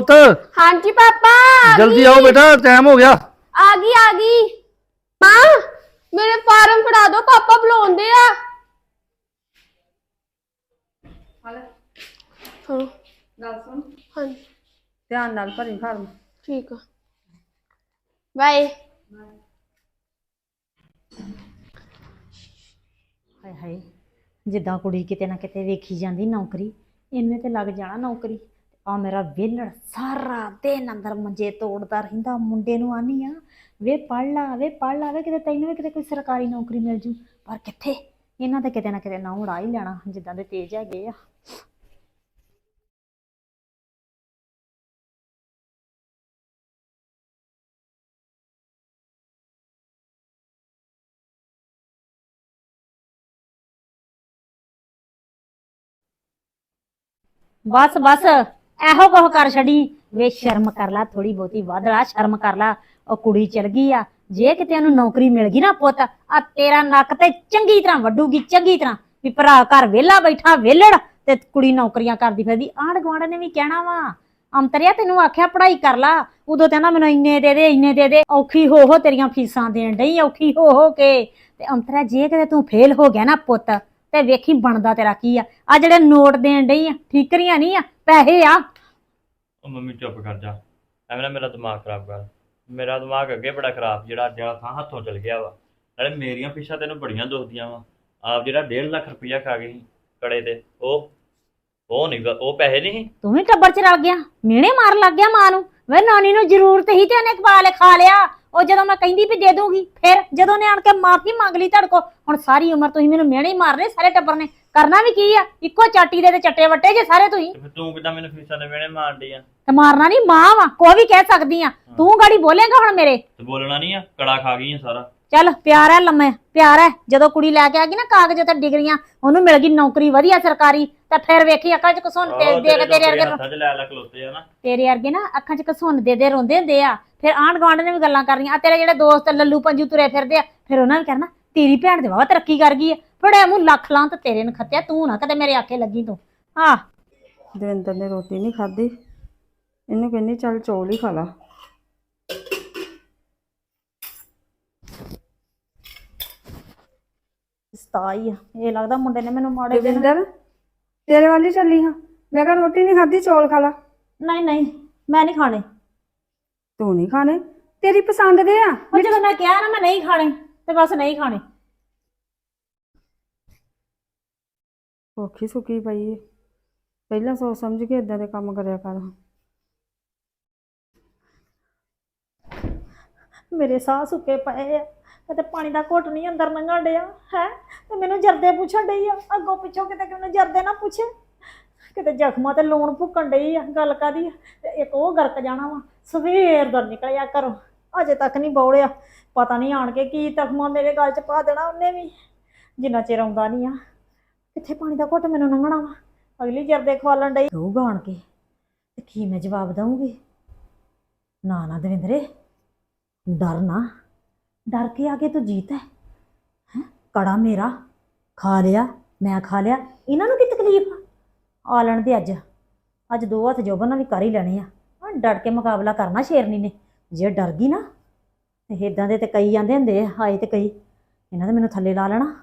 ਪੁੱਤ। ਹਾਂਜੀ ਪਾਪਾ ਆ ਜਲਦੀ ਗਈ। ਆਓ ਬੇਟਾ ਟਾਈਮ ਹੋ ਗਿਆ। ਆ ਗਈ ਆ ਗਈ। ਮਾਂ ਮੇਰੇ ਫਾਰਮ ਫੜਾ ਦਿਓ ਪਾਪਾ ਬੁਲਾਉਂਦੇ ਆ। ਹਾਂ। ਗੱਲ ਸੁਣ। ਹਾਂਜੀ। ਧਿਆਨ ਨਾਲ ਭਰੀ ਫਾਰਮ। ਠੀਕ ਆ। ਬਾਏ। ਹਾਏ ਹਾਏ ਜਿੱਦਾਂ ਕੁੜੀ ਕਿਤੇ ਨਾ ਕਿਤੇ ਵੇਖੀ ਜਾਂਦੀ ਨੌਕਰੀ ਇਹਨੇ ਤੇ ਲੱਗ ਜਾਣਾ ਨੌਕਰੀ। ਆ ਮੇਰਾ ਵਿਹਲੜ ਸਾਰਾ ਦਿਨ ਅੰਦਰ ਮੰਜੇ ਤੋੜਦਾ ਰਹਿੰਦਾ, ਮੁੰਡੇ ਨੂੰ ਆਨੀ ਆ, ਵੇ ਪੜ ਲਾ, ਵੇ ਪੜ ਲਾ, ਵੇ ਕਿਤੇ ਤੈਨੂੰ ਵੀ ਕਿਤੇ ਕੋਈ ਸਰਕਾਰੀ ਨੌਕਰੀ ਮਿਲ ਜੂ, ਪਰ ਕਿੱਥੇ? ਇਹਨਾਂ ਤੇ ਕਿਤੇ ਨਾ ਕਿਤੇ ਨਾ ਉਡਾ ਹੀ ਲੈਣਾ, ਜਿੱਦਾਂ ਦੇ ਤੇਜ਼ ਹੈਗੇ ਆ। ਬਸ ਬਸ। ਇਹੋ ਕੁਝ ਕਰ ਛੜੀ ਵੇ ਸ਼ਰਮ ਕਰ ਲਾ ਥੋੜੀ ਬਹੁਤੀ ਵਾਧੜਾ ਸ਼ਰਮ ਕਰ ਲਾ। ਉਹ ਕੁੜੀ ਚਲ ਗਈ ਆ। ਜੇ ਕਿਤੇ ਉਹਨੂੰ ਨੌਕਰੀ ਮਿਲ ਗਈ ਨਾ ਪੁੱਤ, ਆ ਤੇਰਾ ਨੱਕ ਤੇ ਚੰਗੀ ਤਰ੍ਹਾਂ ਵੱਡੂਗੀ ਚੰਗੀ ਤਰ੍ਹਾਂ। ਵੀ ਭਰਾ ਘਰ ਵਿਹਲਾ ਬੈਠਾ, ਵਿਹਲੜ, ਤੇ ਕੁੜੀ ਨੌਕਰੀਆਂ ਕਰਦੀ ਫਿਰਦੀ। ਆਂਢ ਗੁਆਂਢ ਨੇ ਵੀ ਕਹਿਣਾ ਵਾ। ਅੰਤਰਿਆ ਤੈਨੂੰ ਆਖਿਆ ਪੜ੍ਹਾਈ ਕਰ ਲਾ। ਉਦੋਂ ਕਹਿੰਦਾ ਮੈਨੂੰ ਇੰਨੇ ਦੇ ਦੇ, ਇੰਨੇ ਦੇ ਦੇ। ਔਖੀ ਹੋ ਹੋ ਤੇਰੀਆਂ ਫੀਸਾਂ ਦੇਣ ਡਈ, ਔਖੀ ਹੋ ਹੋ ਕੇ। ਤੇ ਅੰਤਰਿਆ, ਜੇ ਕਿਤੇ ਤੂੰ ਫੇਲ ਹੋ ਗਿਆ ਨਾ ਪੁੱਤ ਤੇ ਵੇਖੀ ਬਣਦਾ ਤੇਰਾ ਕੀ ਆ। ਆ ਜਿਹੜੇ ਨੋਟ ਦੇਣ ਡਈ ਆ ਠੀਕਰੀਆਂ ਨਹੀਂ ਆ ਪੈਸੇ ਆ। ਉਹ ਮੰਮੀ ਚੁੱਪ ਕਰ ਜਾ। ਐਵੇਂ ਨਾ ਮੇਰਾ ਦਿਮਾਗ ਖਰਾਬ ਕਰ। ਮੇਰਾ ਦਿਮਾਗ ਅੱਗੇ ਬੜਾ ਖਰਾਬ ਜਿਹੜਾ ਜਿਹੜਾ ਥਾਂ ਹੱਥੋਂ ਚਲ ਗਿਆ ਵਾ। ਨਾਲੇ ਮੇਰੀਆਂ ਫੀਸਾਂ ਤੈਨੂੰ ਬੜੀਆਂ ਦੁਖਦੀਆਂ ਵਾ। ਆਪ ਜਿਹੜਾ 1.5 ਲੱਖ ਰੁਪਇਆ ਖਾ ਗਈ ਕੜੇ ਤੇ ਉਹ ਉਹ ਨਹੀਂ ਗ- ਉਹ ਪੈਸੇ ਨਹੀਂ ਸੀ। ਤੂੰ ਵੀ ਟੱਬਰ ਚ ਰਲ ਗਿਆ। ਮਿਹਣੇ ਮਾਰ ਲੱਗ ਗਿਆ ਮਾਂ ਨੂੰ। ਵੇ ਨਾਨੀ ਨੂੰ ਜ਼ਰੂਰਤ ਹੀ ਤੇ ਉਹਨੇ ਖਵਾ ਲੈ ਖਾ ਲਿਆ। ਉਹ ਜਦੋਂ ਮੈਂ ਕਹਿੰਦੀ ਵੀ ਦੇ ਦੂੰਗੀ ਫਿਰ ਜਦੋਂ ਨੇ ਆਣ ਕੇ ਮਾਫੀ ਮੰਗ ਲਈ ਤੁਹਾਡੇ ਕੋ ਹੁਣ ਸਾਰੀ ਉਮਰ ਤੁਸੀਂ ਮੈਨੂੰ ਮਿਹਣੇ ਹੀ ਮਾਰਨੇ ਸਾਰੇ ਟੱਬਰ ਨੇ। ਕਰਨਾ ਵੀ ਕੀ ਆ? ਇੱਕੋ ਚਾਟੀ ਦੇ ਤੇ ਚੱਟੇ ਵੱਟੇ ਜੇ ਸਾਰੇ ਤੁਸੀਂ। ਤੇ ਫਿਰ ਤੂੰ ਕਿਦਾਂ ਮੈਨੂੰ ਫੀਸਾਂ ਦੇ ਵੇਣੇ ਮਾਰਦੀ ਆ? ਤੇ ਮਾਰਨਾ ਨਹੀਂ ਮਾਂ ਵਾ ਕੋਈ ਵੀ ਕਹਿ ਸਕਦੀ ਆ। ਤੂੰ ਗਾੜੀ ਬੋਲੇਗਾ ਹੁਣ ਮੇਰੇ। ਤੇ ਬੋਲਣਾ ਨਹੀਂ ਆ ਕੜਾ ਖਾ ਗਈ ਆ ਸਾਰਾ। ਚੱਲ ਪਿਆਰ ਹੈ ਲੰਮੇ ਪਿਆਰ ਹੈ। ਜਦੋਂ ਕੁੜੀ ਲੈ ਕੇ ਆ ਗਈ ਨਾ ਕਾਗਜ਼ ਤੇ ਡਿਗਰੀਆਂ ਉਹਨੂੰ ਮਿਲ ਗਈ ਨੌਕਰੀ ਵਧੀਆ ਸਰਕਾਰੀ ਤਾਂ ਫਿਰ ਵੇਖੀ ਅੱਖਾਂ 'ਚ ਕਸੁੰਨ ਤੇ ਆਹੋ, ਦੇ ਕੇ ਤੇਰੇ ਵਰਗੇ ਹੱਥਾਂ 'ਚ ਲੈ ਲੈ ਖਲੋਤੇ ਆ ਨਾ। ਤੇਰੇ ਵਰਗੇ ਨਾ ਅੱਖਾਂ 'ਚ ਕਸੁੰਨ ਦੇ ਦੇ ਰੋਂਦੇ ਹੁੰਦੇ ਆ। ਫਿਰ ਆਂਢ ਗੁਆਂਢ ਨੇ ਵੀ ਗੱਲਾਂ ਕਰਨੀਆਂ। ਆ ਤੇਰੇ ਜਿਹੜੇ ਦੋਸਤ ਲੱਲੂ ਪੰਜੂ ਤੁਰੇ ਫਿਰਦੇ ਆ ਫਿਰ ਉਹਨਾਂ ਨੇ ਕਹਿਣਾ ਤੇਰੀ ਭੈਣ ਦੇ ਵਾਵਾ ਤਰੱਕੀ ਕਰ ਗਈ ਆ। ਫੜਿਆ ਮੂੰਹ ਲੱਖ ਲਾਂ ਤੇ ਤੇਰੇ ਨੂੰ ਖੱਤਿਆ ਤੂੰ ਨਾ ਕਦੇ ਮੇਰੇ ਆਖੇ ਲੱਗੀ ਤੂੰ। ਆ। ਦਵਿੰਦਰ ਨੇ ਰੋਟੀ ਨਹੀਂ ਖਾਧੀ। ਇਹਨੂੰ ਕਹਿੰਦੀ ਚੱਲ ਚੌਲ ਹੀ ਖਾ ਲਾ। ਸਤਾਈ ਆ। ਇਹ ਲੱਗਦਾ ਮੁੰਡੇ ਨੇ ਮੈਨੂੰ ਮਾੜੇ ਦਿਨ ਦਵਿੰਦਰ ਤੇਰੇ ਵੱਲ ਹੀ ਚੱਲੀ ਹਾਂ। ਮੈਂ ਕਿਹਾ ਰੋਟੀ ਨਹੀਂ ਖਾਧੀ ਚੌਲ ਖਾ ਲਾ। ਨਹੀਂ ਨਹੀਂ ਮੈਂ ਨਹੀਂ ਖਾਣੇ। ਤੂੰ ਨਹੀਂ ਖਾਣੇ? ਤੇਰੀ ਪਸੰਦ ਦੇ ਆ। ਉਹ ਜਦੋਂ ਮੈਂ ਕਿਹਾ ਨਾ ਮੈਂ ਨਹੀਂ ਖਾਣੇ ਤੇ ਬਸ ਨਹੀਂ ਖਾਣੇ। ਔਖੀ ਸੁੱਕੀ ਪਈ ਏ। ਪਹਿਲਾਂ ਸੋਚ ਸਮਝ ਕੇ ਇਦਾਂ ਦੇ ਕੰਮ ਕਰਿਆ ਕਰ। ਮੇਰੇ ਸਾਹ ਸੁੱਕੇ ਪਏ ਆ। ਤੇ ਪਾਣੀ ਦਾ ਘੁੱਟ ਨਹੀਂ, ਅੰਦਰ ਲੰਘਣ ਡਿਆ, ਹੈ? ਤੇ ਮੈਨੂੰ ਜਰਦੇ ਪੁੱਛਣ ਡਈ ਆ, ਅੱਗੋਂ ਪਿੱਛੋਂ ਕਿਤੇ ਕਿਉਂ ਜਰਦੇ ਨਾ ਪੁੱਛੇ। ਕਿਤੇ ਜ਼ਖਮਾਂ ਤੇ ਲੂਣ ਭੁੱਕਣ ਡਈ ਆ, ਗੱਲ ਕਾਦੀ ਆ? ਤੇ ਇੱਕ ਉਹ ਗਰਕ ਜਾਣਾ ਵਾ, ਸਵੇਰ ਦਾ ਨਿਕਲਿਆ ਘਰੋਂ, ਅਜੇ ਤੱਕ ਨਹੀਂ ਬੌੜਿਆ। ਪਤਾ ਨਹੀਂ ਆਣ ਕੇ ਕੀ ਤਖਮਾ ਮੇਰੇ ਗਲ 'ਚ ਪਾ ਦੇਣਾ ਉਹਨੇ ਵੀ, ਜਿੰਨਾ ਚਿਰ ਆਉਂਦਾ ਨਹੀਂ ਆ। ਕਿੱਥੇ ਪਾਣੀ ਦਾ ਘੁੱਟ ਮੈਨੂੰ ਲੰਘਣਾ ਵਾ? ਅਗਲੀ ਜਰਦੇ ਖਵਾਲਣ ਡਈ। ਰਹੂਗਾ ਆਣ ਕੇ, ਤੇ ਕੀ ਮੈਂ ਜਵਾਬ ਦਵਾਂਗੀ ਨਾ ਨਾ ਦਵਿੰਦਰੇ, ਡਰ ਨਾ। ਡਰ ਕੇ ਆਗੇ ਤੂੰ ਜੀਤ ਹੈ? ਹੈ? ਕੜਾ ਮੇਰਾ। ਖਾ ਲਿਆ ਮੈਂ ਖਾ ਲਿਆ। ਇਹਨਾਂ ਨੂੰ ਕੀ ਤਕਲੀਫ ਆ? ਆ ਲੈਣ ਦੇ ਅੱਜ। ਅੱਜ ਦੋ ਹੱਥ ਜੋਬਨ ਨਾਲ ਵੀ ਕਰ ਹੀ ਲੈਣੇ ਆ। ਹਾਂ ਡਰ ਕੇ ਮੁਕਾਬਲਾ ਕਰਨਾ ਸ਼ੇਰਨੀ ਨੇ। ਜੇ ਡਰ ਗਈ ਨਾ ਤੇ ਇਦਾਂ ਦੇ ਤੇ ਕਈ ਜਾਂਦੇ ਹੁੰਦੇ ਆ ਹਾਏ ਤੇ ਕਈ। ਇਹਨਾਂ ਨੇ ਮੈਨੂੰ ਥੱਲੇ ਲਾ ਲੈਣਾ।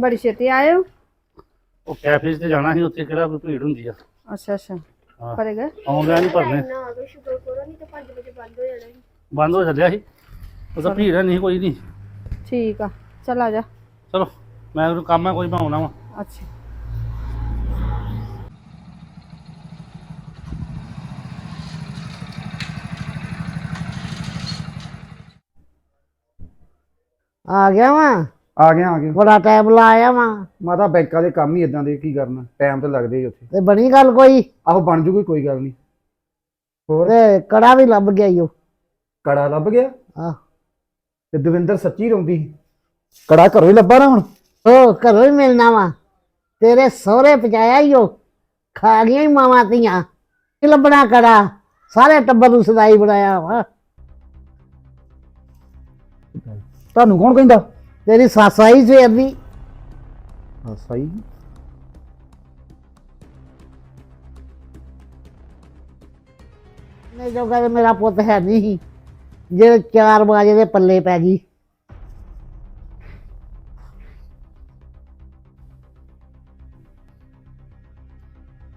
ਬੜੀ ਛੇਤੀ ਆਏ ਹੋ? ਉਹ ਕੈਫੇ 'ਤੇ ਜਾਣਾ ਸੀ ਉੱਥੇ ਕਿਹੜਾ ਕੋਈ ਭੀੜ ਹੁੰਦੀ ਆ। ਅੱਛਾ ਅੱਛਾ। ਹਾਂ। ਪਰੇ ਗਏ ਆਨਲਾਈਨ ਹੀ ਭਰਨੇ। ਨਾ ਆ ਸ਼ੁਕਰ ਕਰੋ ਨਹੀਂ ਤਾਂ 5 ਵਜੇ ਬੰਦ ਹੋ ਜਾਣਾ ਸੀ। ਬੰਦ ਹੋ ਚੱਲਿਆ ਸੀ। ਉਹ ਤਾਂ ਭੀੜ ਹੈ ਨਹੀਂ ਕੋਈ ਨਹੀਂ। ਠੀਕ ਆ ਚੱਲ ਆ ਜਾ। ਚਲੋ ਮੈਂ ਉਹਨੂੰ ਕੰਮ ਹੈ ਕੋਈ ਮੈਂ ਆਉਣਾ ਵਾ। ਅੱਛਾ। ਆ ਗਿਆ ਵਾਂ? ਆ ਗਿਆ ਆ ਗਿਆ। ਬੜਾ ਟਾਈਮ ਲਾਇਆ ਵਾਂ। ਮਾਤਾ ਬੈਂਕਾਂ ਦੇ ਕੰਮ ਹੀ ਇਦਾਂ ਦੇ ਕੀ ਕਰਨਾ? ਟਾਈਮ ਤੇ ਲੱਗਦੇ ਹੀ ਉੱਥੇ। ਤੇ ਬਣੀ ਗੱਲ ਕੋਈ? ਆਹੋ ਬਣ ਜੂਗੀ ਕੋਈ ਗੱਲ ਨਹੀਂ। ਹੋਰ? ਤੇ ਕੜਾ ਵੀ ਲੱਭ ਗਿਆ ਈਓ ਕੜਾ ਲੱਭ ਗਿਆ? ਆਹ। ਤੇ ਦਵਿੰਦਰ ਸੱਚੀ ਰੋਂਦੀ ਸੀ? ਕੜਾ ਘਰੋਂ ਹੀ ਲੱਭਾ ਨਾ ਹੁਣ? ਉਹ ਘਰੋਂ ਹੀ ਮਿਲਣਾ ਵਾ। ਤੇਰੇ ਸਹੁਰੇ ਪਜਾਇਆ ਈਓ ਖਾ ਗਈਆਂ ਈ ਮਾਵਾਂ ਧੀਆਂ। ਕੀ ਲੱਭਣਾ ਕੜਾ? ਸਾਰੇ ਟੱਬਰ ਨੂੰ ਸਦਾਈ ਬਣਾਇਆ ਵਾ। ਤੁਹਾਨੂੰ ਕੌਣ ਕਹਿੰਦਾ? ਤੇਰੀ ਸੱਸ ਆਈ ਸਵੇਰ ਦੀ ਹਾਸਾ ਹੀ ਨੇ ਜੋਗਾ ਤੇ ਮੇਰਾ ਪੁੱਤ ਹੈ ਨਹੀਂ ਸੀ। ਜੇ ਚਾਰ ਬਾਜੇ ਦੇ ਪੱਲੇ ਪੈ ਗਈ।